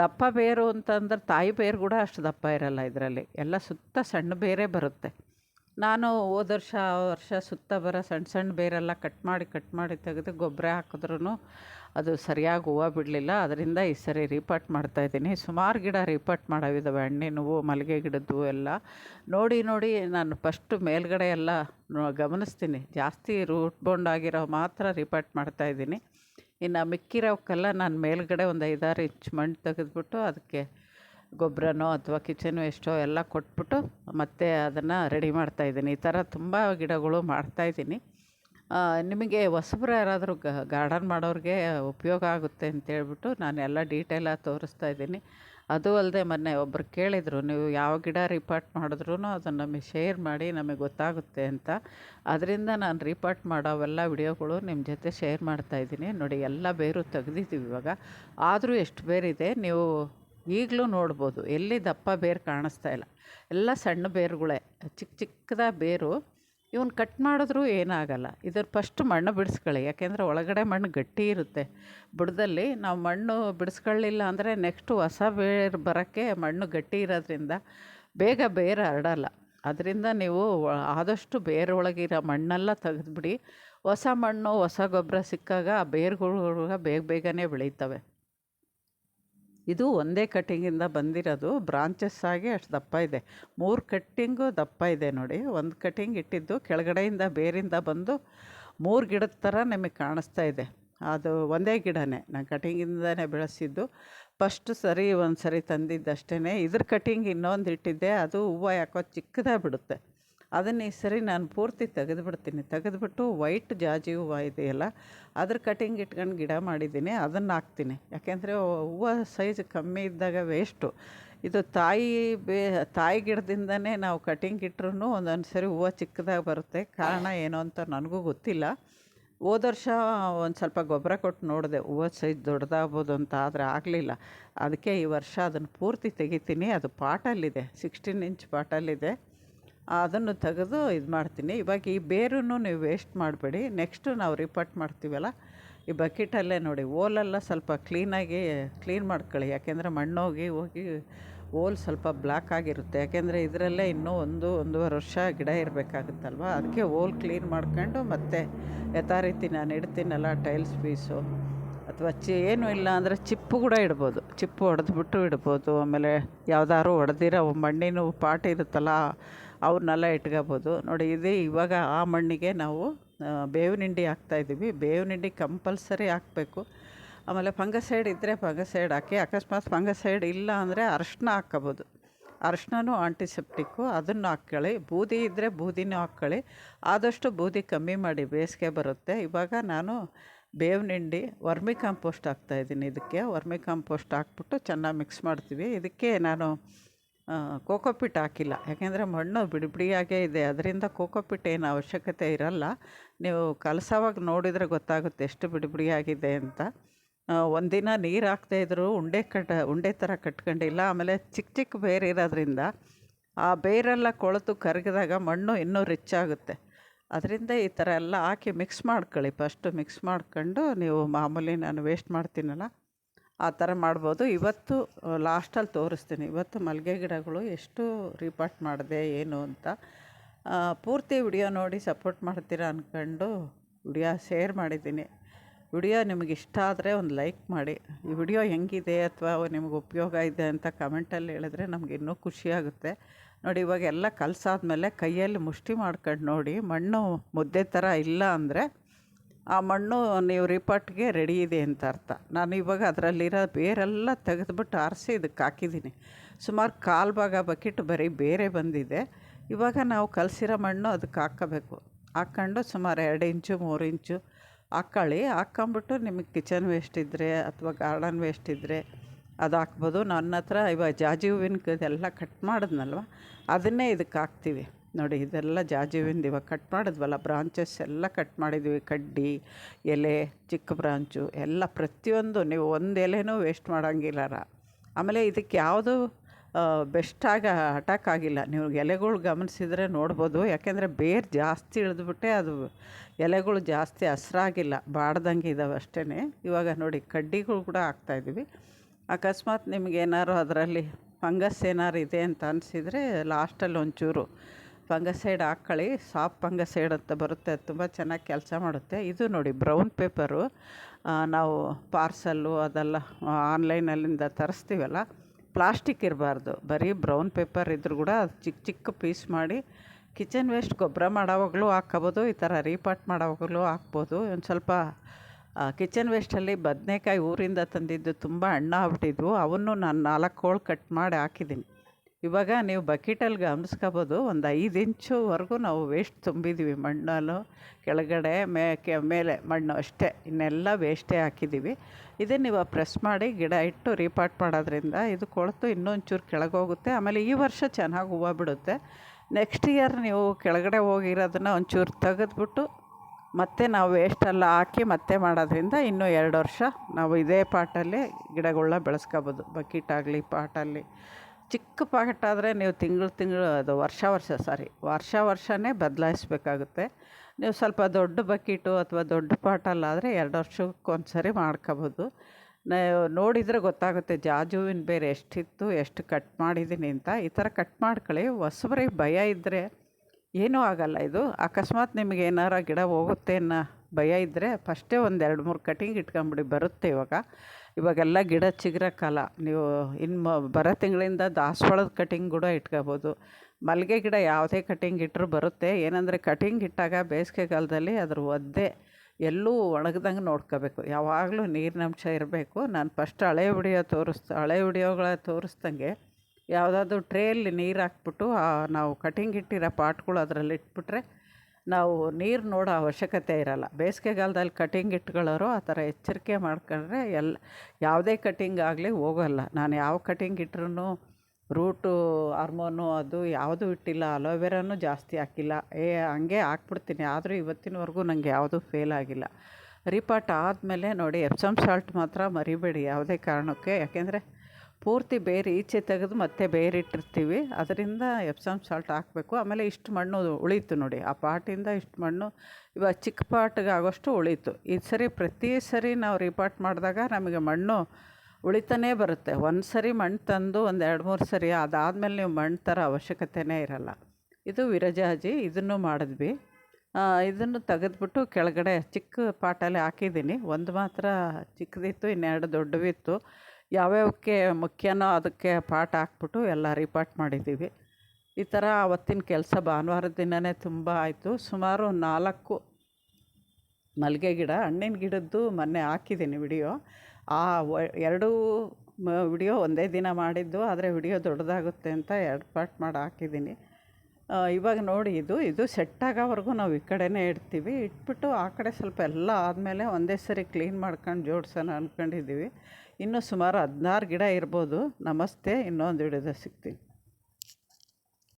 ದಪ್ಪ ಬೇರು ಅಂತಂದ್ರೆ ತಾಯಿ ಬೇರು ಕೂಡ ಅಷ್ಟು ದಪ್ಪ ಇರಲ್ಲ ಇದರಲ್ಲಿ. ಎಲ್ಲ ಸುತ್ತ ಸಣ್ಣ ಬೇರೆ ಬರುತ್ತೆ. ನಾನು ಹೋದ ವರ್ಷ, ಆ ವರ್ಷ ಸುತ್ತ ಬರೋ ಸಣ್ಣ ಸಣ್ಣ ಬೇರೆಲ್ಲ ಕಟ್ ಮಾಡಿ ಕಟ್ ಮಾಡಿ ತೆಗೆದು ಗೊಬ್ಬರ ಹಾಕಿದ್ರೂ ಅದು ಸರಿಯಾಗಿ ಹೂವು ಬಿಡಲಿಲ್ಲ. ಅದರಿಂದ ಈ ಸರಿ ಮಾಡ್ತಾ ಮಾಡ್ತಾಯಿದ್ದೀನಿ ಸುಮಾರು ಗಿಡ ರಿಪೋರ್ಟ್ ಮಾಡವಿದ್ದಾವೆ ಹಣ್ಣಿನ ಹೂವು ಮಲ್ಲಿಗೆ ಗಿಡದ್ದು ಎಲ್ಲ. ನೋಡಿ ನೋಡಿ ನಾನು ಫಸ್ಟು ಮೇಲ್ಗಡೆ ಎಲ್ಲ ಗಮನಿಸ್ತೀನಿ. ಜಾಸ್ತಿ ರೂಟ್ ಆಗಿರೋ ಮಾತ್ರ ರೀಪಾಟ್ ಮಾಡ್ತಾಯಿದ್ದೀನಿ ಇನ್ನು ಮಿಕ್ಕಿರೋಕ್ಕೆಲ್ಲ ನಾನು ಮೇಲುಗಡೆ ಒಂದು ಐದಾರು ಇಂಚ್ ಮಣ್ಣು ತೆಗೆದ್ಬಿಟ್ಟು ಅದಕ್ಕೆ ಗೊಬ್ಬರನೋ ಅಥವಾ ಕಿಚನ್ ವೇಸ್ಟೋ ಎಲ್ಲ ಕೊಟ್ಬಿಟ್ಟು ಮತ್ತೆ ಅದನ್ನು ರೆಡಿ ಮಾಡ್ತಾಯಿದ್ದೀನಿ ಈ ಥರ ತುಂಬ ಗಿಡಗಳು ಮಾಡ್ತಾಯಿದ್ದೀನಿ ನಿಮಗೆ ಹೊಸಬ್ರು ಯಾರಾದರೂ ಗಾರ್ಡನ್ ಮಾಡೋರಿಗೆ ಉಪಯೋಗ ಆಗುತ್ತೆ ಅಂತೇಳ್ಬಿಟ್ಟು ನಾನು ಎಲ್ಲ ಡೀಟೇಲಾಗಿ ತೋರಿಸ್ತಾ ಇದ್ದೀನಿ. ಅದು ಅಲ್ಲದೆ ಮೊನ್ನೆ ಒಬ್ಬರು ಕೇಳಿದರು, ನೀವು ಯಾವ ಗಿಡ ರಿಪಾರ್ಟ್ ಮಾಡಿದ್ರೂ ಅದನ್ನು ನಮಗೆ ಶೇರ್ ಮಾಡಿ ನಮಗೆ ಗೊತ್ತಾಗುತ್ತೆ ಅಂತ. ಅದರಿಂದ ನಾನು ರಿಪಾರ್ಟ್ ಮಾಡೋವೆಲ್ಲ ವಿಡಿಯೋಗಳು ನಿಮ್ಮ ಜೊತೆ ಶೇರ್ ಮಾಡ್ತಾಯಿದ್ದೀನಿ ನೋಡಿ, ಎಲ್ಲ ಬೇರು ತೆಗೆದಿದ್ದೀವಿ ಇವಾಗ. ಆದರೂ ಎಷ್ಟು ಬೇರಿದೆ ನೀವು ಈಗಲೂ ನೋಡ್ಬೋದು. ಎಲ್ಲಿ ದಪ್ಪ ಬೇರು ಕಾಣಿಸ್ತಾ ಇಲ್ಲ. ಎಲ್ಲ ಸಣ್ಣ ಬೇರುಗಳೇ. ಚಿಕ್ಕ ಚಿಕ್ಕದ ಬೇರು ಇವನ್ನ ಕಟ್ ಮಾಡಿದ್ರೂ ಏನಾಗಲ್ಲ. ಇದರ ಫಸ್ಟ್ ಮಣ್ಣು ಬಿಡಿಸ್ಕೊಳ್ಳಿ. ಯಾಕೆಂದರೆ ಒಳಗಡೆ ಮಣ್ಣು ಗಟ್ಟಿ ಇರುತ್ತೆ. ಬುಡದಲ್ಲಿ ನಾವು ಮಣ್ಣು ಬಿಡಿಸ್ಕೊಳ್ಳಿಲ್ಲ ಅಂದರೆ ನೆಕ್ಸ್ಟು ಹೊಸ ಬೇರು ಬರೋಕ್ಕೆ ಮಣ್ಣು ಗಟ್ಟಿ ಇರೋದ್ರಿಂದ ಬೇಗ ಬೇರು ಹರಡಲ್ಲ. ಅದರಿಂದ ನೀವು ಆದಷ್ಟು ಬೇರೊಳಗಿರೋ ಮಣ್ಣೆಲ್ಲ ತೆಗೆದ್ಬಿಡಿ. ಹೊಸ ಮಣ್ಣು, ಹೊಸ ಗೊಬ್ಬರ ಸಿಕ್ಕಾಗ ಆ ಬೇರುಗಳು ಬೇಗ ಬೇಗನೆ ಬೆಳೀತವೆ. ಇದು ಒಂದೇ ಕಟ್ಟಿಂಗಿಂದ ಬಂದಿರೋದು ಬ್ರಾಂಚಸ್ ಆಗಿ ಅಷ್ಟು ದಪ್ಪ ಇದೆ. ಮೂರು ಕಟ್ಟಿಂಗು ದಪ್ಪ ಇದೆ ನೋಡಿ. ಒಂದು ಕಟ್ಟಿಂಗ್ ಇಟ್ಟಿದ್ದು, ಕೆಳಗಡೆಯಿಂದ ಬೇರಿಂದ ಬಂದು ಮೂರು ಗಿಡದ ಥರ ನಿಮಗೆ ಕಾಣಿಸ್ತಾ ಇದೆ. ಅದು ಒಂದೇ ಗಿಡನೇ. ನಾನು ಕಟಿಂಗಿಂದನೇ ಬೆಳೆಸಿದ್ದು. ಫಸ್ಟ್ ಸರಿ ಒಂದು ಸರಿ ತಂದಿದ್ದಷ್ಟೇ ಇದ್ರ ಕಟಿಂಗ್ ಇನ್ನೊಂದು ಇಟ್ಟಿದ್ದೆ. ಅದು ಹೂವು ಯಾಕೋ ಚಿಕ್ಕದಾಗಿ ಬಿಡುತ್ತೆ. ಅದನ್ನು ಈ ಸರಿ ನಾನು ಪೂರ್ತಿ ತೆಗೆದುಬಿಡ್ತೀನಿ. ತೆಗೆದುಬಿಟ್ಟು ವೈಟ್ ಜಾಜಿ ಹೂವು ಇದೆಯಲ್ಲ, ಅದ್ರ ಕಟಿಂಗ್ ಇಟ್ಕೊಂಡು ಗಿಡ ಮಾಡಿದ್ದೀನಿ, ಅದನ್ನು ಹಾಕ್ತೀನಿ. ಯಾಕೆಂದರೆ ಹೂವು ಸೈಜ್ ಕಮ್ಮಿ ಇದ್ದಾಗ ವೇಸ್ಟು ಇದು ತಾಯಿ ಬೇ, ತಾಯಿ ಗಿಡದಿಂದನೇ ನಾವು ಕಟಿಂಗ್ ಇಟ್ರೂ ಒಂದೊಂದು ಸರಿ ಹೂವು ಚಿಕ್ಕದಾಗಿ ಬರುತ್ತೆ. ಕಾರಣ ಏನು ಅಂತ ನನಗೂ ಗೊತ್ತಿಲ್ಲ. ಹೋದ ವರ್ಷ ಒಂದು ಸ್ವಲ್ಪ ಗೊಬ್ಬರ ಕೊಟ್ಟು ನೋಡಿದೆ, ಹೂವು ಸೈಜ್ ದೊಡ್ಡದಾಗ್ಬೋದು ಅಂತ, ಆದರೆ ಆಗಲಿಲ್ಲ. ಅದಕ್ಕೆ ಈ ವರ್ಷ ಅದನ್ನು ಪೂರ್ತಿ ತೆಗಿತೀನಿ. ಅದು ಪಾಟಲ್ಲಿದೆ ಸಿಕ್ಸ್ಟೀನ್ ಇಂಚ್ ಪಾಟಲ್ಲಿದೆ. ಅದನ್ನು ತೆಗೆದು ಇದು ಮಾಡ್ತೀನಿ. ಇವಾಗ ಈ ಬೇರನ್ನು ನೀವು ವೇಸ್ಟ್ ಮಾಡಬೇಡಿ. ನೆಕ್ಸ್ಟು ನಾವು ರಿಪೋರ್ಟ್ ಮಾಡ್ತೀವಲ್ಲ, ಈ ಬಕೆಟಲ್ಲೇ ನೋಡಿ, ಓಲೆಲ್ಲ ಸ್ವಲ್ಪ ಕ್ಲೀನಾಗಿ ಕ್ಲೀನ್ ಮಾಡ್ಕೊಳ್ಳಿ. ಯಾಕೆಂದರೆ ಮಣ್ಣೋಗಿ ಹೋಗಿ ಓಲ್ ಸ್ವಲ್ಪ ಬ್ಲ್ಯಾಕ್ ಆಗಿರುತ್ತೆ. ಯಾಕೆಂದರೆ ಇದರಲ್ಲೇ ಇನ್ನೂ ಒಂದು, ಒಂದೂವರೆ ವರ್ಷ ಗಿಡ ಇರಬೇಕಾಗುತ್ತಲ್ವ? ಅದಕ್ಕೆ ಓಲ್ ಕ್ಲೀನ್ ಮಾಡ್ಕೊಂಡು ಮತ್ತೆ ಯಥಾ ರೀತಿ ನಾನು ಇಡ್ತೀನಲ್ಲ ಟೈಲ್ಸ್ ಪೀಸು ಅಥವಾ ಚಿ, ಏನು ಇಲ್ಲ ಅಂದರೆ ಚಿಪ್ಪು ಕೂಡ ಇಡ್ಬೋದು. ಚಿಪ್ಪು ಹೊಡೆದ್ಬಿಟ್ಟು ಇಡ್ಬೋದು. ಆಮೇಲೆ ಯಾವ್ದಾದ್ರು ಹೊಡೆದಿರೋ ಮಣ್ಣಿನ ಪಾಟ್ ಇರುತ್ತಲ್ಲ ಅವನ್ನೆಲ್ಲ ಇಟ್ಕೋಬೋದು. ನೋಡಿ, ಇದೇ ಇವಾಗ ಆ ಮಣ್ಣಿಗೆ ನಾವು ಬೇವಿನ ಹಿಂಡಿ ಹಾಕ್ತಾಯಿದ್ದೀವಿ ಬೇವಿನ ಹಿಂಡಿ ಕಂಪಲ್ಸರಿ ಹಾಕಬೇಕು. ಆಮೇಲೆ ಫಂಗಸೈಡ್ ಇದ್ದರೆ ಫಂಗಸೈಡ್ ಹಾಕಿ, ಅಕಸ್ಮಾತ್ ಫಂಗಸೈಡ್ ಇಲ್ಲ ಅಂದರೆ ಅರಶಿನ ಹಾಕ್ಕೋಬೋದು. ಅರಶಿನೂ ಆಂಟಿಸೆಪ್ಟಿಕ್ಕು, ಅದನ್ನು ಹಾಕ್ಕೊಳ್ಳಿ. ಬೂದಿ ಇದ್ದರೆ ಬೂದಿನೂ ಹಾಕ್ಕೊಳ್ಳಿ. ಆದಷ್ಟು ಬೂದಿ ಕಮ್ಮಿ ಮಾಡಿ, ಬೇಸಿಗೆ ಬರುತ್ತೆ. ಇವಾಗ ನಾನು ಬೇವಿನ ಹಿಂಡಿ, ವರ್ಮಿ ಕಾಂಪೋಸ್ಟ್ ಹಾಕ್ತಾಯಿದ್ದೀನಿ ಇದಕ್ಕೆ. ವರ್ಮಿ ಕಾಂಪೋಸ್ಟ್ ಹಾಕ್ಬಿಟ್ಟು ಚೆನ್ನಾಗಿ ಮಿಕ್ಸ್ ಮಾಡ್ತೀವಿ. ಇದಕ್ಕೆ ನಾನು ಕೋಕೋಪಿಟ್ ಹಾಕಿಲ್ಲ. ಯಾಕೆಂದರೆ ಮಣ್ಣು ಬಿಡಿ ಬಿಡಿಯಾಗೇ ಇದೆ. ಅದರಿಂದ ಕೋಕೋಪಿಟ್ ಏನು ಅವಶ್ಯಕತೆ ಇರಲ್ಲ. ನೀವು ಕಲಸವಾಗ ನೋಡಿದರೆ ಗೊತ್ತಾಗುತ್ತೆ ಎಷ್ಟು ಬಿಡಿ ಬಿಡಿಯಾಗಿದೆ ಅಂತ ಒಂದಿನ ನೀರು ಹಾಕ್ತಾ ಇದ್ದರೂ ಉಂಡೆ ಕಟ್, ಉಂಡೆ ಥರ ಕಟ್ಕೊಂಡಿಲ್ಲ. ಆಮೇಲೆ ಚಿಕ್ಕ ಚಿಕ್ಕ ಬೇರು ಇರೋದ್ರಿಂದ ಆ ಬೇರೆಲ್ಲ ಕೊಳೆತು ಕರಗಿದಾಗ ಮಣ್ಣು ಇನ್ನೂ ರಿಚ್ ಆಗುತ್ತೆ. ಅದರಿಂದ ಈ ಥರ ಎಲ್ಲ ಹಾಕಿ ಮಿಕ್ಸ್ ಮಾಡ್ಕೊಳ್ಳಿ. ಫಸ್ಟು ಮಿಕ್ಸ್ ಮಾಡ್ಕೊಂಡು ನೀವು ಮಾಮೂಲಿ ನಾನು ವೇಸ್ಟ್ ಮಾಡ್ತೀನಲ್ಲ ಆ ಥರ ಮಾಡ್ಬೋದು. ಇವತ್ತು ಲಾಸ್ಟಲ್ಲಿ ತೋರಿಸ್ತೀನಿ. ಇವತ್ತು ಮಲ್ಲಿಗೆ ಗಿಡಗಳು ಎಷ್ಟು ರಿಪಾರ್ಟ್ ಮಾಡಿದೆ, ಏನು ಅಂತ. ಪೂರ್ತಿ ವಿಡಿಯೋ ನೋಡಿ ಸಪೋರ್ಟ್ ಮಾಡ್ತೀರಾ ಅಂದ್ಕೊಂಡು ವಿಡಿಯೋ ಶೇರ್ ಮಾಡಿದ್ದೀನಿ. ವಿಡಿಯೋ ನಿಮಗೆ ಇಷ್ಟ ಆದರೆ ಒಂದು ಲೈಕ್ ಮಾಡಿ. ಈ ವಿಡಿಯೋ ಹೆಂಗಿದೆ ಅಥವಾ ನಿಮಗೆ ಉಪಯೋಗ ಇದೆ ಅಂತ ಕಮೆಂಟಲ್ಲಿ ಹೇಳಿದ್ರೆ ನಮ್ಗೆ ಇನ್ನೂ ಖುಷಿಯಾಗುತ್ತೆ ನೋಡಿ, ಇವಾಗ ಎಲ್ಲ ಕಲಸಾದ್ಮೇಲೆ ಕೈಯಲ್ಲಿ ಮುಷ್ಟಿ ಮಾಡ್ಕೊಂಡು ನೋಡಿ, ಮಣ್ಣು ಮುದ್ದೆ ಥರ ಇಲ್ಲ ಅಂದರೆ ಆ ಮಣ್ಣು ನೀವು ರಿಪೋರ್ಟ್ಗೆ ರೆಡಿ ಇದೆ ಅಂತ ಅರ್ಥ. ನಾನು ಇವಾಗ ಅದರಲ್ಲಿರೋ ಬೇರೆಲ್ಲ ತೆಗೆದುಬಿಟ್ಟು ಆರಿಸಿ ಇದಕ್ಕೆ ಹಾಕಿದ್ದೀನಿ. ಸುಮಾರು ಕಾಲು ಭಾಗ ಬಕೆಟ್ ಬರೀ ಬೇರೆ ಬಂದಿದೆ. ಇವಾಗ ನಾವು ಕಲಸಿರೋ ಮಣ್ಣು ಅದಕ್ಕೆ ಹಾಕ್ಕೋಬೇಕು ಹಾಕ್ಕೊಂಡು ಸುಮಾರು ಎರಡು ಇಂಚು, ಮೂರು ಇಂಚು ಹಾಕ್ಕೊಳ್ಳಿ ಹಾಕ್ಕೊಂಬಿಟ್ಟು ನಿಮಗೆ ಕಿಚನ್ ವೇಸ್ಟ್ ಇದ್ದರೆ ಅಥವಾ ಗಾರ್ಡನ್ ವೇಸ್ಟ್ ಇದ್ದರೆ ಅದು ಹಾಕ್ಬೋದು. ನನ್ನ ಹತ್ರ ಇವಾಗ ಜಾಜಿ ಹೂವಿನ ಎಲ್ಲ ಕಟ್ ಮಾಡಿದ್ನಲ್ವ? ಅದನ್ನೇ ಇದಕ್ಕೆ ಹಾಕ್ತೀವಿ. ನೋಡಿ, ಇದೆಲ್ಲ ಜಾಜಿವಿಂದ ಇವಾಗ ಕಟ್ ಮಾಡಿದ್ವಲ್ಲ ಬ್ರಾಂಚಸ್ ಎಲ್ಲ ಕಟ್ ಮಾಡಿದ್ವಿ, ಕಡ್ಡಿ, ಎಲೆ, ಚಿಕ್ಕ ಬ್ರಾಂಚು ಎಲ್ಲ ಪ್ರತಿಯೊಂದು ನೀವು ಒಂದು ಎಲೆನೂ ವೇಸ್ಟ್ ಮಾಡೋಂಗಿಲ್ಲ ಆಮೇಲೆ ಇದಕ್ಕೆ ಯಾವುದು ಬೆಸ್ಟಾಗ ಅಟ್ಯಾಕ್ ಆಗಿಲ್ಲ. ನೀವು ಎಲೆಗಳು ಗಮನಿಸಿದರೆ ನೋಡ್ಬೋದು. ಯಾಕೆಂದರೆ ಬೇರು ಜಾಸ್ತಿ ಇಳಿದ್ಬಿಟ್ಟೆ ಅದು ಎಲೆಗಳು ಜಾಸ್ತಿ ಹಸ್ರಾಗಿಲ್ಲ, ಬಾಡ್ದಂಗೆ ಇದ್ದಾವೆ ಅಷ್ಟೇ ಇವಾಗ ನೋಡಿ, ಕಡ್ಡಿಗಳು ಕೂಡ ಹಾಕ್ತಾಯಿದ್ವಿ ಅಕಸ್ಮಾತ್ ನಿಮ್ಗೆ ಅದರಲ್ಲಿ ಫಂಗಸ್ ಏನಾರು ಇದೆ ಅಂತ ಅನಿಸಿದರೆ ಲಾಸ್ಟಲ್ಲಿ ಒಂಚೂರು ಫಂಗಸೈಡ್ ಹಾಕ್ಕೊಳ್ಳಿ. ಸಾಫ್ಟ್ ಫಂಗಸೈಡ್ ಅಂತ ಬರುತ್ತೆ. ತುಂಬ ಚೆನ್ನಾಗಿ ಕೆಲಸ ಮಾಡುತ್ತೆ. ಇದು ನೋಡಿ ಬ್ರೌನ್ ಪೇಪರು. ನಾವು ಪಾರ್ಸಲ್ಲು ಅದೆಲ್ಲ ಆನ್ಲೈನಲ್ಲಿಂದ ತರಿಸ್ತೀವಲ್ಲ, ಪ್ಲಾಸ್ಟಿಕ್ ಇರಬಾರ್ದು. ಬರೀ ಬ್ರೌನ್ ಪೇಪರ್ ಇದ್ರೂ ಕೂಡ ಚಿಕ್ಕ ಚಿಕ್ಕ ಪೀಸ್ ಮಾಡಿ, ಕಿಚನ್ ವೇಸ್ಟ್ ಗೊಬ್ಬರ ಮಾಡೋವಾಗಲೂ ಹಾಕ್ಕೋಬೋದು ಈ ಥರ ರೀಪಾಟ್ ಮಾಡೋವಾಗಲೂ ಹಾಕ್ಬೋದು. ಒಂದು ಸ್ವಲ್ಪ ಕಿಚನ್ ವೇಸ್ಟಲ್ಲಿ ಬದನೇಕಾಯಿ ಊರಿಂದ ತಂದಿದ್ದು ತುಂಬ ಹಣ್ಣು ಆಗ್ಬಿಟ್ಟಿದ್ವು ಅವನ್ನು ನಾನು ನಾಲ್ಕು ಹೋಳು ಕಟ್ ಮಾಡಿ ಹಾಕಿದ್ದೀನಿ. ಇವಾಗ ನೀವು ಬಕೆಟಲ್ಲಿ ಗಮನಿಸ್ಕೋಬೋದು, ಒಂದು ಐದು ಇಂಚುವರೆಗೂ ನಾವು ವೇಸ್ಟ್ ತುಂಬಿದ್ದೀವಿ ಮಣ್ಣಲ್ಲೂ. ಕೆಳಗಡೆ ಮೇಕೆ ಮೇಲೆ ಮಣ್ಣು ಅಷ್ಟೇ, ಇನ್ನೆಲ್ಲ ವೇಸ್ಟೇ ಹಾಕಿದ್ದೀವಿ ಇದನ್ನು ನೀವು ಪ್ರೆಸ್ ಮಾಡಿ ಗಿಡ ಇಟ್ಟು ರೀಪಾಟ್ ಮಾಡೋದ್ರಿಂದ ಇದು ಕೊಳೆತು ಇನ್ನೊಂಚೂರು ಕೆಳಗೆ ಹೋಗುತ್ತೆ ಆಮೇಲೆ ಈ ವರ್ಷ ಚೆನ್ನಾಗಿ ಹೂವು ಬಿಡುತ್ತೆ. ನೆಕ್ಸ್ಟ್ ಇಯರ್ ನೀವು ಕೆಳಗಡೆ ಹೋಗಿರೋದನ್ನು ಒಂಚೂರು ತೆಗೆದ್ಬಿಟ್ಟು ಮತ್ತೆ ನಾವು ವೇಸ್ಟೆಲ್ಲ ಹಾಕಿ ಮತ್ತೆ ಮಾಡೋದ್ರಿಂದ ಇನ್ನೂ ಎರಡು ವರ್ಷ ನಾವು ಇದೇ ಪಾಟಲ್ಲಿ ಗಿಡಗಳನ್ನ ಬೆಳೆಸ್ಕೋಬೋದು. ಬಕೆಟ್ ಆಗಲಿ, ಪಾಟಲ್ಲಿ. ಚಿಕ್ಕ ಪಾಕೆಟ್ ಆದರೆ ನೀವು ತಿಂಗಳು ತಿಂಗಳು ಅದು ವರ್ಷ ವರ್ಷ, ಸಾರಿ, ವರ್ಷ ವರ್ಷವೇ ಬದಲಾಯಿಸ್ಬೇಕಾಗುತ್ತೆ. ನೀವು ಸ್ವಲ್ಪ ದೊಡ್ಡ ಬಕೀಟು ಅಥವಾ ದೊಡ್ಡ ಪಾಟಲ್ಲಾದರೆ ಎರಡು ವರ್ಷಕ್ಕೊಂದು ಸರಿ ಮಾಡ್ಕೋಬೋದು. ನೀವು ನೋಡಿದರೆ ಗೊತ್ತಾಗುತ್ತೆ ಜಾಜುವಿನ ಬೇರೆ ಎಷ್ಟಿತ್ತು, ಎಷ್ಟು ಕಟ್ ಮಾಡಿದ್ದೀನಿ ಅಂತ. ಈ ಥರ ಕಟ್ ಮಾಡ್ಕೊಳ್ಳಿ. ಹೊಸಬ್ರಿಗೆ ಭಯ ಇದ್ದರೆ ಏನೂ ಆಗಲ್ಲ ಇದು. ಅಕಸ್ಮಾತ್ ನಿಮಗೆ ಏನಾರ ಗಿಡ ಹೋಗುತ್ತೆ ಅನ್ನೋ ಭಯ ಇದ್ದರೆ ಫಸ್ಟೇ ಒಂದು ಎರಡು ಮೂರು ಕಟಿಂಗ್ ಇಟ್ಕೊಂಬಿಡಿ, ಬರುತ್ತೆ ಇವಾಗ. ಇವಾಗೆಲ್ಲ ಗಿಡ ಚಿಗುರೋ ಕಾಲ. ನೀವು ಇನ್ನು ಬರೋ ತಿಂಗಳಿಂದ ದಾಸವಾಳದ ಕಟಿಂಗ್ ಕೂಡ ಇಟ್ಕೋಬೋದು. ಮಲ್ಲಿಗೆ ಗಿಡ ಯಾವುದೇ ಕಟಿಂಗ್ ಇಟ್ಟರೂ ಬರುತ್ತೆ. ಏನಂದರೆ ಕಟಿಂಗ್ ಇಟ್ಟಾಗ ಬೇಸಿಗೆಗಾಲದಲ್ಲಿ ಅದ್ರ ಒದ್ದೆ ಎಲ್ಲೂ ಒಣಗ್ದಂಗೆ ನೋಡ್ಕೋಬೇಕು. ಯಾವಾಗಲೂ ನೀರಿನಂಶ ಇರಬೇಕು. ನಾನು ಫಸ್ಟ್ ಹಳೆ ವಿಡಿಯೋ ತೋರಿಸ್ತಾ ಹಳೆ ವಿಡಿಯೋಗಳ ತೋರಿಸ್ದಂಗೆ ಯಾವುದಾದ್ರೂ ಟ್ರೇಯಲ್ಲಿ ನೀರು ಹಾಕ್ಬಿಟ್ಟು ನಾವು ಕಟಿಂಗ್ ಇಟ್ಟಿರೋ ಪಾಟ್ಗಳು ಅದರಲ್ಲಿ ಇಟ್ಬಿಟ್ರೆ ನಾವು ನೀರು ನೋಡೋ ಅವಶ್ಯಕತೆ ಇರೋಲ್ಲ. ಬೇಸಿಗೆಗಾಲದಲ್ಲಿ ಕಟಿಂಗ್ ಇಟ್ಕೊಳ್ಳೋರು ಆ ಥರ ಎಚ್ಚರಿಕೆ ಮಾಡ್ಕೊಂಡ್ರೆ ಎಲ್ಲ, ಯಾವುದೇ ಕಟಿಂಗ್ ಆಗಲಿ ಹೋಗೋಲ್ಲ. ನಾನು ಯಾವ ಕಟಿಂಗ್ ಇಟ್ರೂ ರೂಟು ಹಾರ್ಮೋನು ಅದು ಯಾವುದೂ ಇಟ್ಟಿಲ್ಲ. ಅಲೋವೆರಾನು ಜಾಸ್ತಿ ಹಾಕಿಲ್ಲ. ಏ, ಹಂಗೆ ಹಾಕ್ಬಿಡ್ತೀನಿ. ಆದರೂ ಇವತ್ತಿನವರೆಗೂ ನನಗೆ ಯಾವುದೂ ಫೇಲ್ ಆಗಿಲ್ಲ. ರಿಪಾಟ್ ಆದಮೇಲೆ ನೋಡಿ ಎಪ್ಸಮ್ ಸಾಲ್ಟ್ ಮಾತ್ರ ಮರಿಬೇಡಿ ಯಾವುದೇ ಕಾರಣಕ್ಕೆ. ಯಾಕೆಂದರೆ ಪೂರ್ತಿ ಬೇರೆ ಈಚೆ ತೆಗೆದು ಮತ್ತೆ ಬೇರೆ ಇಟ್ಟಿರ್ತೀವಿ. ಅದರಿಂದ ಎಪ್ಸಮ್ ಸಾಲ್ಟ್ ಹಾಕಬೇಕು. ಆಮೇಲೆ ಇಷ್ಟು ಮಣ್ಣು ಉಳೀತು ನೋಡಿ. ಆ ಪಾಟಿಂದ ಇಷ್ಟು ಮಣ್ಣು ಇವಾಗ ಚಿಕ್ಕ ಪಾಟ್ಗೆ ಆಗೋಷ್ಟು ಉಳೀತು. ಈ ಸರಿ ಪ್ರತಿ ಸರಿ ನಾವು ರಿಪಾಟ್ ಮಾಡಿದಾಗ ನಮಗೆ ಮಣ್ಣು ಉಳಿತಾನೇ ಬರುತ್ತೆ. ಒಂದು ಸರಿ ಮಣ್ಣು ತಂದು ಒಂದು ಎರಡು ಮೂರು ಸರಿ ಅದಾದಮೇಲೆ ನೀವು ಮಣ್ಣು ಥರ ಅವಶ್ಯಕತೆಯೇ ಇರಲ್ಲ. ಇದು ವಿರಜಾಜಿ. ಇದನ್ನು ಮಾಡಿದ್ವಿ. ಇದನ್ನು ತೆಗೆದ್ಬಿಟ್ಟು ಕೆಳಗಡೆ ಚಿಕ್ಕ ಪಾಟಲ್ಲಿ ಹಾಕಿದ್ದೀನಿ. ಒಂದು ಮಾತ್ರ ಚಿಕ್ಕದಿತ್ತು, ಇನ್ನೆರಡು ದೊಡ್ಡವಿತ್ತು. ಯಾವ್ಯಾವಕ್ಕೆ ಮುಖ್ಯನೋ ಅದಕ್ಕೆ ಪಾಟ್ ಹಾಕ್ಬಿಟ್ಟು ಎಲ್ಲ ರಿಪಾರ್ಟ್ ಮಾಡಿದ್ದೀವಿ. ಈ ಥರ ಆವತ್ತಿನ ಕೆಲಸ ಭಾನುವಾರ ದಿನವೇ ತುಂಬ ಆಯಿತು. ಸುಮಾರು ನಾಲ್ಕು ಮಲ್ಲಿಗೆ ಗಿಡ, ಹಣ್ಣಿನ ಗಿಡದ್ದು ಮೊನ್ನೆ ಹಾಕಿದ್ದೀನಿ ವಿಡಿಯೋ ಆ ಎರಡೂ ವಿಡಿಯೋ ಒಂದೇ ದಿನ ಮಾಡಿದ್ದು, ಆದರೆ ವಿಡಿಯೋ ದೊಡ್ಡದಾಗುತ್ತೆ ಅಂತ ಎರಡು ಪಾರ್ಟ್ ಮಾಡಿ ಹಾಕಿದ್ದೀನಿ. ಇವಾಗ ನೋಡಿ ಇದು ಇದು ಸೆಟ್ ಆಗೋವರೆಗೂ ನಾವು ಈ ಕಡೆನೇ ಇಡ್ತೀವಿ. ಇಟ್ಬಿಟ್ಟು ಆ ಕಡೆ ಸ್ವಲ್ಪ ಎಲ್ಲ ಆದಮೇಲೆ ಒಂದೇ ಸರಿ ಕ್ಲೀನ್ ಮಾಡ್ಕೊಂಡು ಜೋಡಿಸೋಣ ಅಂದ್ಕೊಂಡಿದ್ದೀವಿ ಇನ್ನೂ ಸುಮಾರು ಹದಿನಾರು ಗಿಡ ಇರ್ಬೋದು. ನಮಸ್ತೆ. ಇನ್ನೊಂದು ಹಿಡಿದ ಸಿಗ್ತೀನಿ.